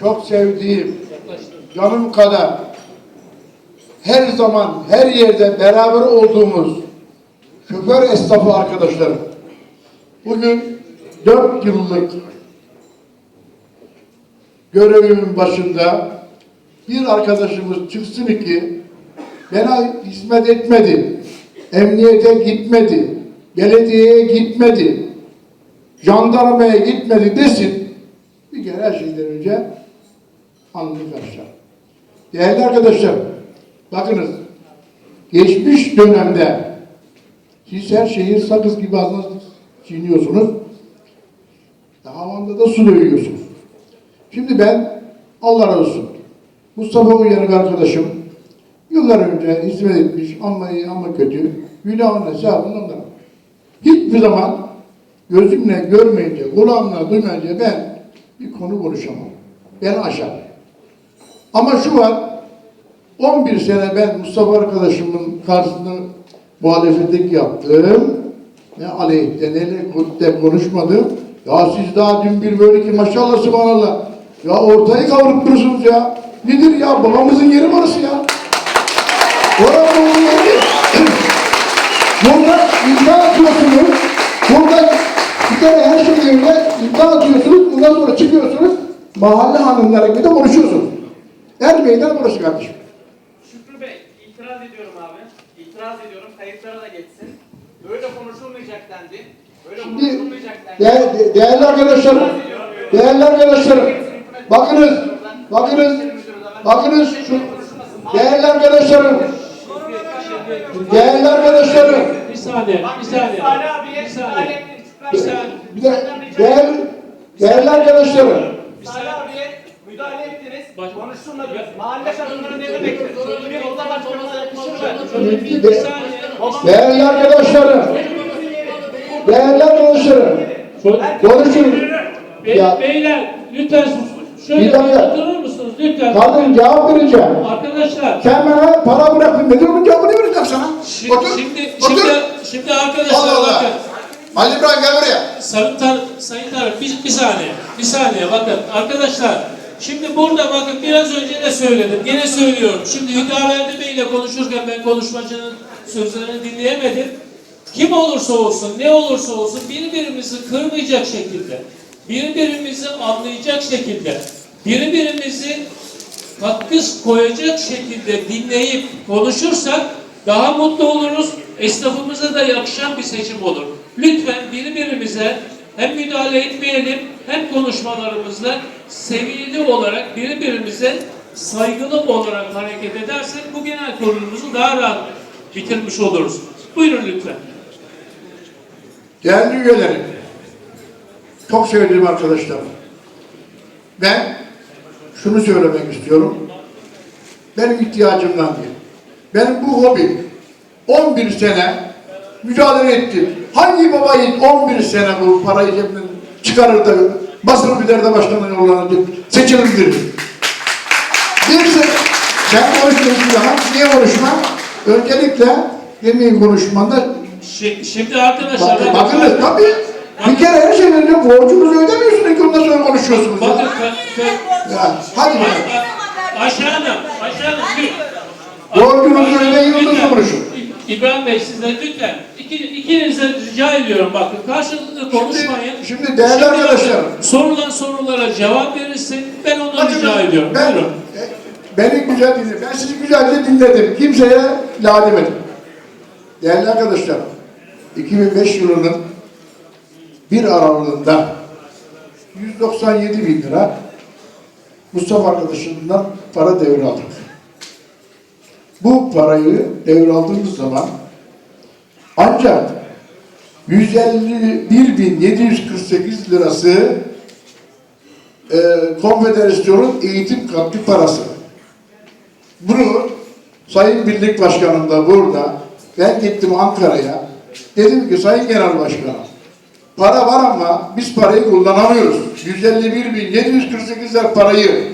çok sevdiğim, canım kadar her zaman her yerde beraber olduğumuz şoför esnafı arkadaşlarım. Bugün dört yıllık görevimin başında bir arkadaşımız çıksın ki bana hizmet etmedi, emniyete gitmedi, belediyeye gitmedi, jandarmaya gitmedi desin. Bir kere her şeyden önce alnını karışlar. Değerli arkadaşlar, bakınız geçmiş dönemde siz her şeyi sakız gibi ağzına çiğniyorsunuz. Havanda da su dövüyorsunuz. Şimdi ben Allah razı olsun. Mustafa Uyanık arkadaşım yıllar önce hizmet etmiş ama iyi ama kötü. Günahın hesabını ondan. Hiçbir zaman gözümle görmeyince, kulağımla duymayınca ben bir konu konuşamam. Beni aşar. Ama şu var, 11 sene ben Mustafa arkadaşımın karşısında muhalefetlik yaptım. Ne aleyhte ne konuşmadım. Ya siz daha dün bir böyle ki maşallah subhanallah. Ya ortayı kavurup durursunuz ya. Nedir ya? Babamızın yeri burası ya. Orası onun yeri. Burada imza atıyorsunuz. Burada bir kere her şey önüne imza atıyorsunuz. Ondan sonra çıkıyorsunuz. Mahalle hanımları gibi de konuşuyorsunuz. Er meydan burası kardeşim. Şükrü Bey, itiraz ediyorum abi. İtiraz ediyorum, kayıtlara da geçsin. Böyle konuşulmayacak dendi. Böyle Şimdi konuşulmayacak dendi. de- de- değerli arkadaşlarım, değerli arkadaşlarım, bakınız, bakınız, bakınız şu, değerli arkadaşlarım, değerli arkadaşlarım, Bir saniye, bir saniye. Bir saniye. Bir saniye. bir de değerli, değerli arkadaşlarım, Salih abiye müdahale ettiniz. Konuşulmadı. Mahalle kadınları ne demektir? Bir oda başkanına yakışır mı? Bir, bir saniye. değerli arkadaşlarım, değerli arkadaşlarım, konuşun. Ya. beyler lütfen sus- Bir şöyle dakika. oturur musunuz lütfen? Kadın cevap vereceğim. Arkadaşlar Sen bana para bırakın dedi, onun cevabını vereceğim sana. şimdi Otur, şimdi otur. şimdi, şimdi arkadaşlar Allah Allah. bakın. Ali İbrahim gel buraya. Sayın, Tar Sayın Tarık bir, bir saniye. Bir saniye bakın arkadaşlar. Şimdi burada bakın biraz önce de söyledim. Yine söylüyorum. Şimdi Hüdaverdi Bey ile konuşurken ben konuşmacının sözlerini dinleyemedim. Kim olursa olsun, ne olursa olsun birbirimizi kırmayacak şekilde, birbirimizi anlayacak şekilde, birbirimizi katkı koyacak şekilde dinleyip konuşursak daha mutlu oluruz. Esnafımıza da yakışan bir seçim olur. Lütfen birbirimize hem müdahale etmeyelim hem konuşmalarımızda seviyeli olarak birbirimize saygılı olarak hareket edersek bu genel kurulumuzu daha rahat bitirmiş oluruz. Buyurun lütfen. Değerli üyelerim, çok sevdiğim arkadaşlarım, ben şunu söylemek istiyorum. Benim ihtiyacımdan değil. Benim bu hobi 11 sene mücadele ettim. Hangi baba yiğit 11 sene bu parayı cebinden çıkarır da basın bir derde başkanına yollanır seçilir Birisi ben konuştuğum zaman niye konuşmam? Öncelikle demin konuşmanda Şi- Şimdi arkadaşlar Bakın, bakınız tabii. Bir kere her şeyden önce borcunuzu ödemiyorsunuz ki ondan sonra konuşuyorsunuz. bakın Ya. Ya, hadi bakalım. Ayşe Hanım, Borcunuzu ödeyin ondan sonra konuşun. İbrahim Bey sizden lütfen. İki, ikinize rica ediyorum bakın karşılıklı konuşmayın. Şimdi, şimdi değerli arkadaşlarım. Sorulan sorulara cevap verirsin. Ben onu bakın, rica ediyorum. Ben, Buyurun. e, beni güzel dinle. Ben sizi güzelce dinledim. Kimseye la demedim. Değerli arkadaşlarım. 2005 yılının bir aralığında 197 bin lira Mustafa arkadaşımdan para devraldık. Bu parayı devraldığımız zaman ancak 151.748 lirası e, konfederasyonun eğitim katkı parası. Bunu Sayın Birlik Başkanım da burada. Ben gittim Ankara'ya. Dedim ki Sayın Genel Başkanım para var ama biz parayı kullanamıyoruz. 151.748 lira parayı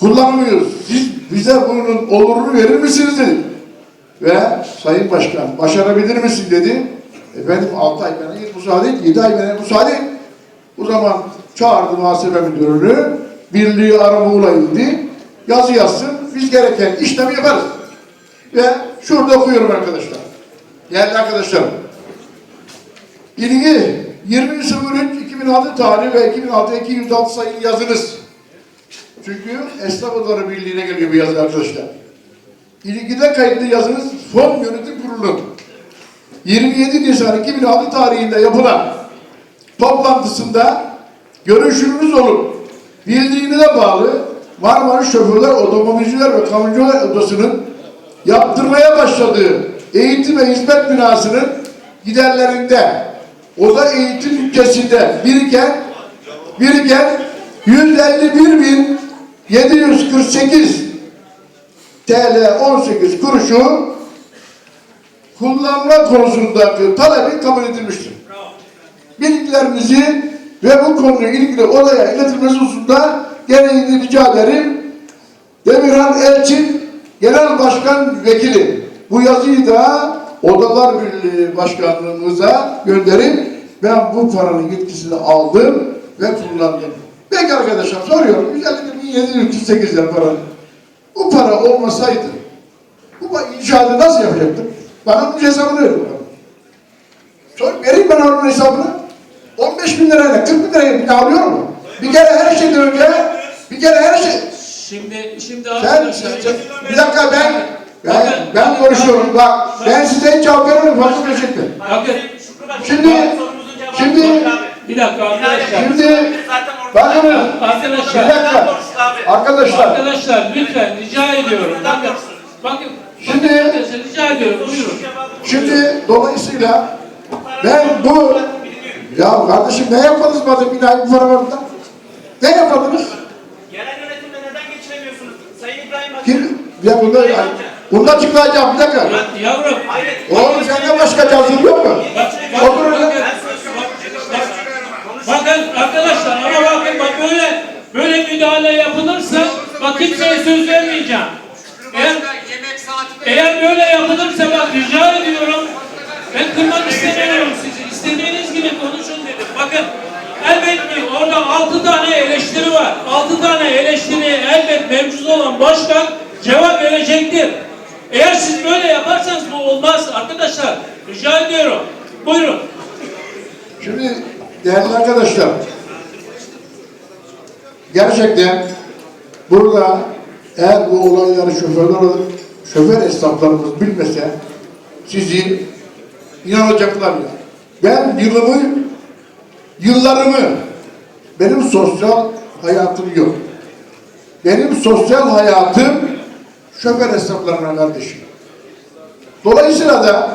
kullanamıyoruz. Siz bize bunun olurunu verir misiniz dedim. Ve Sayın Başkan başarabilir misin dedi. Efendim 6 ay bana müsaade et, 7 ay bana müsaade et. O zaman çağırdı muhasebe müdürünü. Birliği arama ilgili yazı yazsın. Biz gereken işlemi yaparız. Ve şurada okuyorum arkadaşlar. Değerli arkadaşlarım. İlgi 20.03.2006 tarih ve 2006-206 sayılı yazınız. Çünkü Esnaf Odaları Birliği'ne geliyor bu yazı arkadaşlar. İlgide kayıtlı yazınız Fon Yönetim Kurulu 27 Nisan 2006 tarihinde yapılan toplantısında görüşünüz olup bildiğine bağlı Marmara Şoförler Otomobilciler ve Kamyoncular Odası'nın yaptırmaya başladığı eğitim ve hizmet binasının giderlerinde oda eğitim bütçesinde biriken biriken 151 bin 748 TL 18 kuruşu kullanma konusundaki talebi kabul edilmiştir. Bilgilerinizi ve bu konuyla ilgili olaya iletilmesi hususunda gereğini rica ederim. Demirhan Elçin Genel Başkan Vekili bu yazıyı da Odalar Birliği Başkanlığımıza gönderip ben bu paranın yetkisini aldım ve kullandım. Peki arkadaşlar soruyorum 150.748 lira para. Bu para olmasaydı bu inşaatı nasıl yapacaktım? Bana bunun hesabını verin bakalım. Sor, vereyim ben onun hesabını. 15 bin lirayla 40 bin liraya bir alıyor mu? Bir kere her şeyden önce bir kere her şey Şimdi şimdi sen, sen- bir dakika ben ben, ben konuşuyorum bak ben size hiç cevap vermiyorum fazla teşekkür bakın Şimdi şimdi bir dakika arkadaşlar. şimdi bakın Arkadaşlar. bir dakika arkadaşlar Arkadaşlar lütfen rica ediyorum. Bakın bakın Şimdi- rica ediyorum buyurun. şimdi dolayısıyla ben bu ya kardeşim ne yapmadınız madem binayı bu para var burada? Ne yapmadınız? Yerel yönetimde neden geçiremiyorsunuz? Sayın İbrahim Hacı. Kim? Bir dakika bunda, bunda açıklayacağım bir dakika. Bak Yavrum. Hayır. Oğlum senden başka cazır yok mu? Bak, bak, Oturun lan. bakın, bakın arkadaşlar ama bakın bak böyle böyle müdahale bak kimseye söz vermeyeceğim. Eğer, eğer böyle yapılırsa bak rica ediyorum ben kırmak istemiyorum sizi. İstediğiniz gibi konuşun dedim. Bakın elbet ki orada altı tane eleştiri var. Altı tane eleştiriye elbet mevcut olan başkan cevap verecektir. Eğer siz böyle yaparsanız bu olmaz arkadaşlar. Rica ediyorum. Buyurun. Şimdi değerli arkadaşlar, gerçekten burada eğer bu olayları şoförler, şoför esnaflarımız bilmese sizi inanacaklar ya. Ben yılımı, yıllarımı, benim sosyal hayatım yok. Benim sosyal hayatım şoför esnaflarına kardeşim. Dolayısıyla da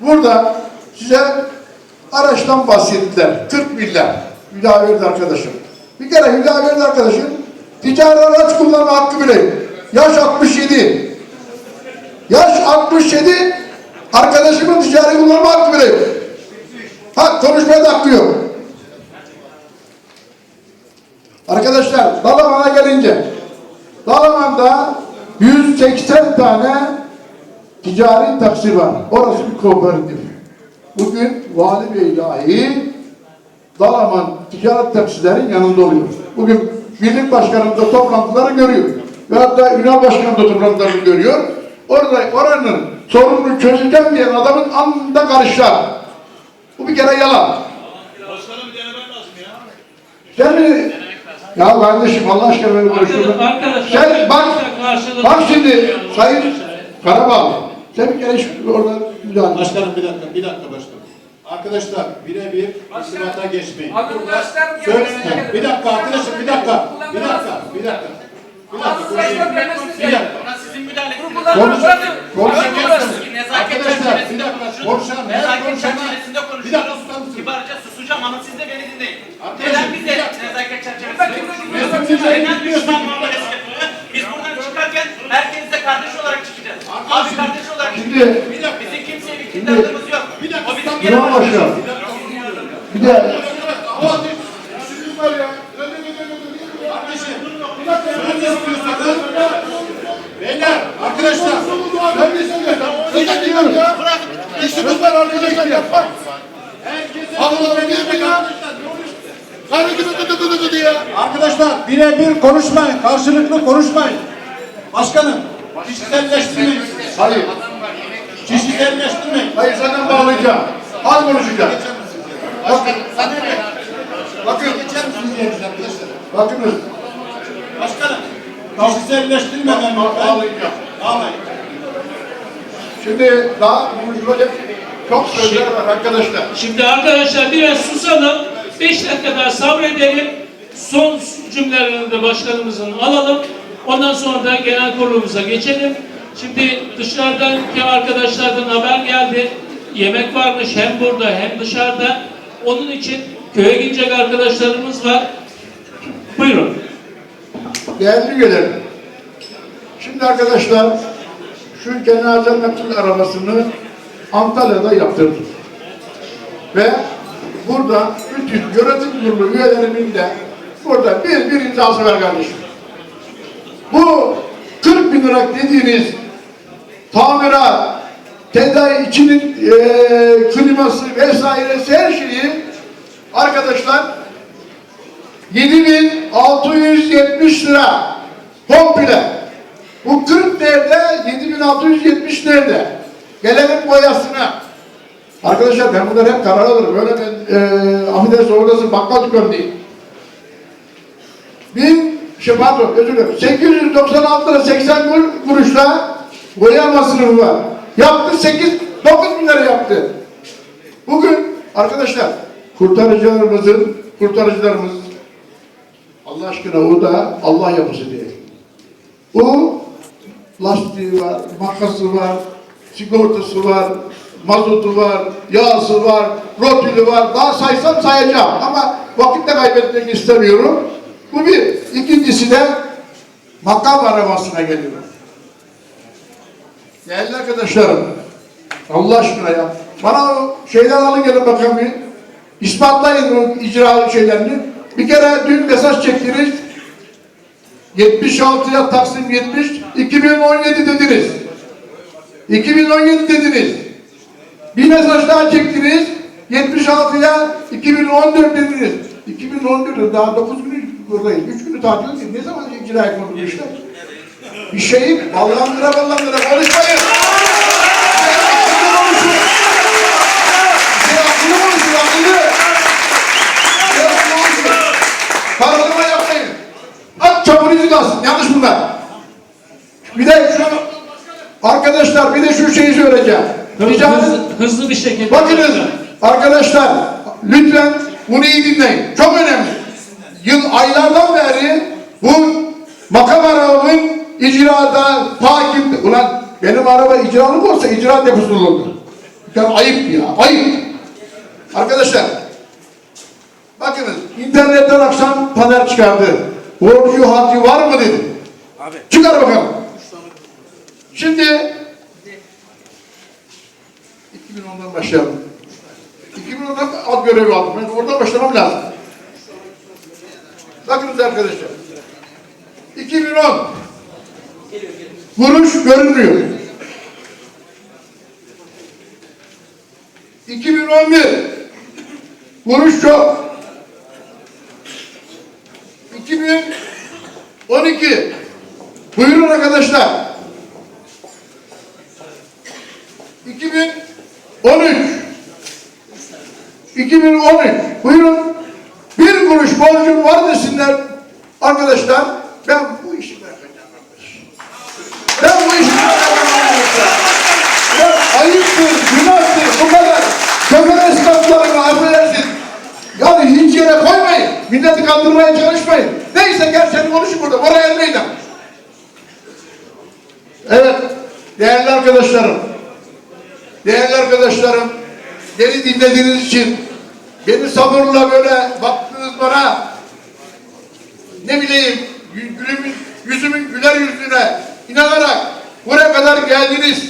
burada size araçtan bahsettiler. 40 milyar. Hüda verdi arkadaşım. Bir kere Hüda verdi arkadaşım. Ticari araç kullanma hakkı bile. Yaş 67. Yaş 67. Arkadaşımın ticari kullanma hakkı bile. Ha konuşmaya da hakkı yok. Arkadaşlar Dalaman'a gelince Dalaman'da 180 tane ticari taksi var. Orası bir kooperatif. Bugün Vali Bey dahi Dalaman ticaret taksilerin yanında oluyor. Bugün birlik başkanında toplantıları görüyor. Ve hatta Ünal başkanında toplantılarını görüyor. Orada oranın sorununu çözeceğim diyen adamın anında karışlar. Bu bir kere yalan. Başkanım denemen lazım ya. Sen mi? Ya kardeşim Allah aşkına beni konuşturma. Sen bak, bak şimdi Sayın Karabağ. Sen bir kere şu orada müdahale. Başkanım bir dakika, bir dakika başkanım. Arkadaşlar birebir irtibata geçmeyin. Arkadaşlar Söyle, bir dakika arkadaşım, bir dakika, bir dakika, bir dakika. Bir dakika, bir dakika. Sizin müdahaleniz Konuş, konuş. Nezaket Arkadaşlar, bir çerçevesinde dakika. Her Nezaket konuşalım. çerçevesinde Bir konuşuyoruz. dakika, susar mısın? Kibarca susacağım ama siz de beni dinleyin. Neden bize nezaket çerçevesinde Neden düşman muamelesi yapıyor? Biz buradan çıkarken herkesle kardeş olarak çıkacağız. Abi kardeş olarak çıkacağız. Bizim kimseye bir kindarlığımız Ünal Başkan. Bir de ya. Beyler, arkadaşlar. Ben bir söz istiyorum. İşimiz var arkadaşlar yapmak. Herkese Allah'ım bir mi ya? Karı gibi dı dı dı dı diye. Arkadaşlar birebir konuşmayın. Karşılıklı konuşmayın. Başkanım kişiselleştirmeyin. Hayır. Kişiselleştirmeyin. Hayır zaten bağlayacağım. Az konuşacağım. Bakın. Bakın. Bakınız. Başkanım kişiselleştirmeden lütfen. Ağlayın. Şimdi daha konuşulacak çok sözler var arkadaşlar. Şimdi arkadaşlar biraz susalım. 5 dakika daha sabredelim. Son cümlelerini de başkanımızın alalım. Ondan sonra da genel kurulumuza geçelim. Şimdi dışarıdaki arkadaşlardan haber geldi. Yemek varmış hem burada hem dışarıda. Onun için köye gidecek arkadaşlarımız var. Buyurun. Değerli üyelerim. Şimdi arkadaşlar şu cenaze nakil arabasını Antalya'da yaptırdık. Ve burada bütün yönetim kurulu üyelerimin de burada bir bir imzası var kardeşim. Bu 40 bin lira dediğiniz tamirat, tedavi içinin eee kliması vesairesi her şeyi arkadaşlar 7670 lira komple. Bu 40 nerede? 7670 nerede? Gelelim boyasına. Arkadaşlar ben bunları hep karar alırım. Böyle ben e, affedersin oradası bakkal dükkanı değil. Bin, şey pardon özür dilerim. 896 lira 80 kur- kuruşla boya masrafı var. Yaptı 8, 9 bin lira yaptı. Bugün arkadaşlar kurtarıcılarımızın, kurtarıcılarımız Allah aşkına o da Allah yapısı değil. O lastiği var, makası var, sigortası var, mazotu var, yağsı var, rotülü var. Daha saysam sayacağım ama vakit de kaybetmek istemiyorum. Bu bir. İkincisi de makam arabasına geliyor. Değerli arkadaşlarım, Allah aşkına ya. Bana o şeyden alın gelin bakalım bir. İspatlayın o icra şeylerini. Bir kere dün mesaj çektiniz. 76'ya Taksim 70, 2017 dediniz. 2017 dediniz. Bir mesaj daha çektiniz. 76'ya 2014 dediniz. 2014'de daha 9 gün buradayız. 3 günü tatil değil. Ne zaman icra yapıldı bu işler? Bir şeyi ballandıra ballandıra konuşmayın. Paralama yapmayın. At çamurunu kalsın. Yanlış bunlar. Bir de şu arkadaşlar bir de şu şeyi söyleyeceğim. Rica Hızlı, hızlı bir şekilde. Bakınız arkadaşlar lütfen bunu iyi dinleyin. Çok önemli. Yıl aylardan beri bu makam icrada takip ulan benim araba icralık olsa icra deposu olurdu. Yani ayıp ya ayıp. Arkadaşlar bakınız internetten akşam panel çıkardı. Borcu harcı var mı dedi. Çıkar bakalım. Şimdi 2010'dan başlayalım. 2010'dan ad görevi aldım. Ben oradan başlamam lazım. Bakınız arkadaşlar. 2010 vuruş görünmüyor. 2011 vuruş çok. 2012 buyurun arkadaşlar. 2013 2013 buyurun bir kuruş borcum var desinler arkadaşlar ben bu işi bırakacağım arkadaş. Ben bu işi bırakacağım arkadaşlar. Ya ayıptır, günahtır bu kadar. Kömür esnaflarını affedersin. Yani hiç yere koymayın. Milleti kandırmaya çalışmayın. Neyse sen konuşun burada. Oraya elmeyin. Evet. Değerli arkadaşlarım. Değerli arkadaşlarım, beni dinlediğiniz için, beni sabırla böyle baktınız bana, ne bileyim, yüzümün, yüzümün güler yüzüne inanarak buraya kadar geldiniz,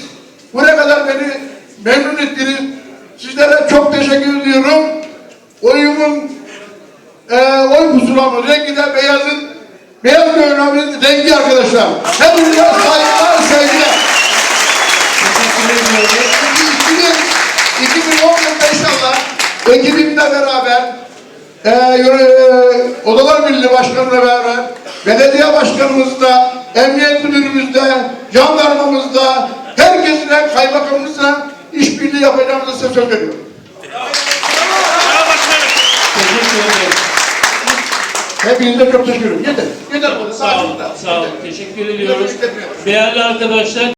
buraya kadar beni memnun ettiniz. Sizlere çok teşekkür ediyorum. Oyumun, e, oy pusulamın rengi de beyazın, beyaz göğneğimin rengi arkadaşlar. Hepinize saygılar, sevgiler. 2010 yılında inşallah ekibimle beraber e, yöre- Odalar Birliği Başkanı'na beraber belediye başkanımızla, emniyet müdürümüzle, jandarmamızla, herkesine, kaymakamımızla işbirliği yapacağımızı size söz veriyorum. Teşekkür ederim. Hepinize çok teşekkür ederim. Yeter. Yeter. bu. Sağ olun. Sağ olun. Teşekkür ediyoruz. Değerli arkadaşlar